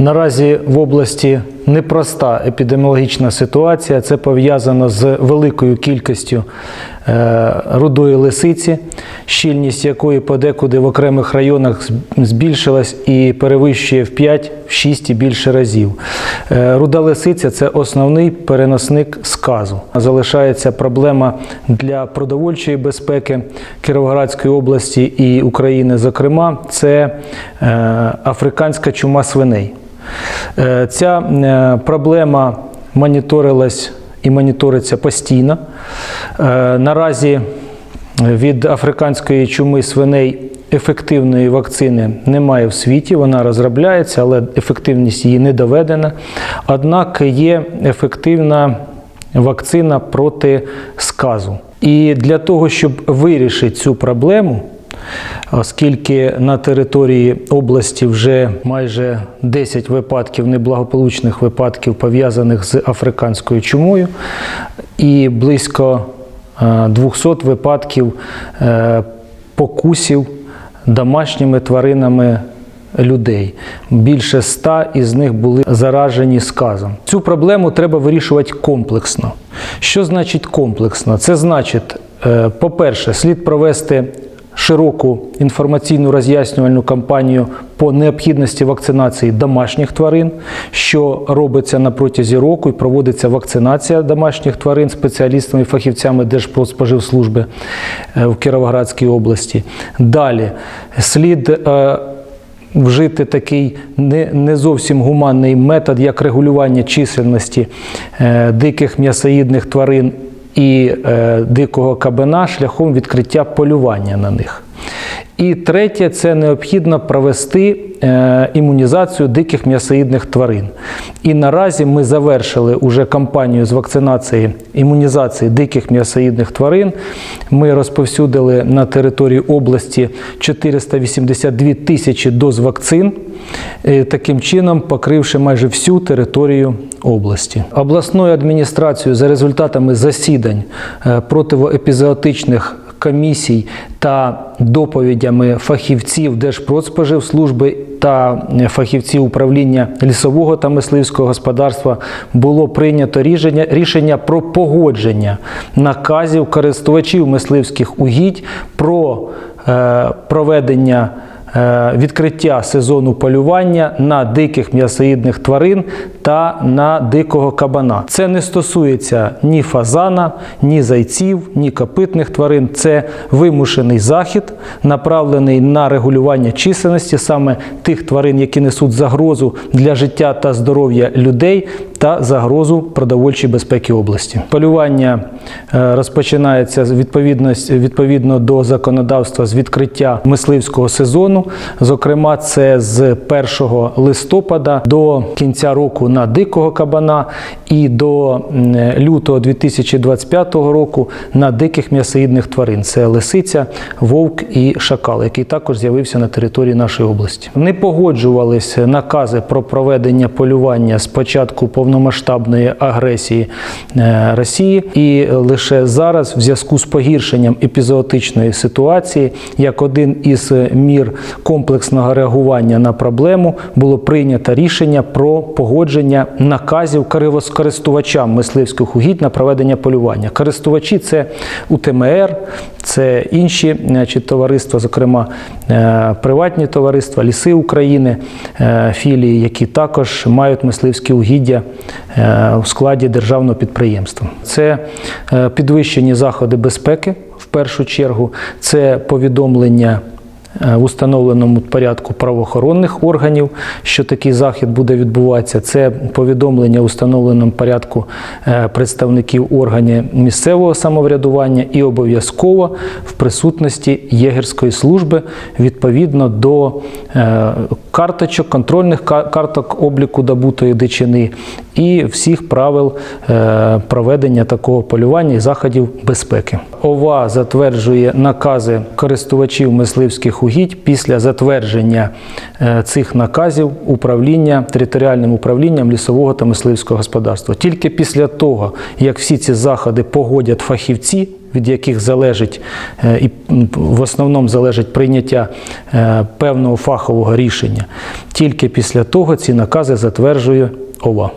Наразі в області непроста епідеміологічна ситуація. Це пов'язано з великою кількістю е, рудої лисиці, щільність якої подекуди в окремих районах збільшилась і перевищує в 5-6 і більше разів. Е, Руда лисиця це основний переносник сказу. Залишається проблема для продовольчої безпеки Кіровоградської області і України, зокрема, це е, африканська чума свиней. Е, Ця е, проблема моніторилась і моніториться постійно. Е, Наразі від африканської чуми свиней ефективної вакцини немає в світі, вона розробляється, але ефективність її не доведена. Однак є ефективна вакцина проти сказу. І для того, щоб вирішити цю проблему, оскільки на території області вже майже 10 випадків неблагополучних випадків пов'язаних з африканською чумою, і близько е, 200 випадків е, покусів домашніми тваринами людей. Більше ста із них були заражені сказом. Цю проблему треба вирішувати комплексно. Що значить комплексно? Це значить, е, по-перше, слід провести широку інформаційну роз'яснювальну кампанію по необхідності вакцинації домашніх тварин, що робиться на протязі року і проводиться вакцинація домашніх тварин спеціалістами і фахівцями Держпродспоживслужби е, в Кіровоградській області. Далі слід е, вжити такий не, не зовсім гуманний метод, як регулювання чисельності е, диких м'ясоїдних тварин і е, дикого кабана шляхом відкриття полювання на них. І третє, це необхідно провести е, імунізацію диких м'ясоїдних тварин. І наразі ми завершили уже кампанію з вакцинації імунізації диких м'ясоїдних тварин. Ми розповсюдили на території області 482 тисячі доз вакцин, е, таким чином покривши майже всю територію області. Обласною адміністрацією за результатами засідань е, противоепізоотичних комісій та доповідями фахівців Держпродспоживслужби та фахівців управління лісового та мисливського господарства було прийнято рішення, рішення про погодження наказів користувачів мисливських угідь про е, проведення відкриття сезону полювання на диких м'ясоїдних тварин та на дикого кабана. Це не стосується ні фазана, ні зайців, ні копитних тварин. Це вимушений захід, направлений на регулювання чисельності саме тих тварин, які несуть загрозу для життя та здоров'я людей та загрозу продовольчої безпеки області. Полювання е, розпочинається з відповідності відповідно до законодавства з відкриття мисливського сезону. Зокрема, це з 1 листопада до кінця року на дикого кабана і до лютого 2025 року на диких м'ясоїдних тварин. Це лисиця, вовк і шакал, який також з'явився на території нашої області. Не погоджувалися накази про проведення полювання з початку повномасштабної агресії е, Росії, і лише зараз, в зв'язку з погіршенням епізоотичної ситуації, як один із мір комплексного реагування на проблему, було прийнято рішення про погодження наказів користувачам мисливських угідь на проведення полювання. Користувачі це УТМР, це інші значить, товариства, зокрема е, приватні товариства, ліси України, е, філії, які також мають мисливські угіддя е, у складі державного підприємства. Це е, підвищені заходи безпеки в першу чергу, це повідомлення. Е, В установленому порядку правоохоронних органів, що такий захід буде відбуватися, це повідомлення в установленому порядку е, представників органів місцевого самоврядування і обов'язково в присутності єгерської служби відповідно до е, карточок, контрольних карток обліку добутої дичини і всіх правил е, проведення такого полювання і заходів безпеки. ОВА затверджує накази користувачів мисливських угідь після затвердження е, цих наказів управління територіальним управлінням лісового та мисливського господарства. Тільки після того, як всі ці заходи погодять фахівці від яких залежить е, і в основному залежить прийняття е, певного фахового рішення. Тільки після того ці накази затверджує ОВА.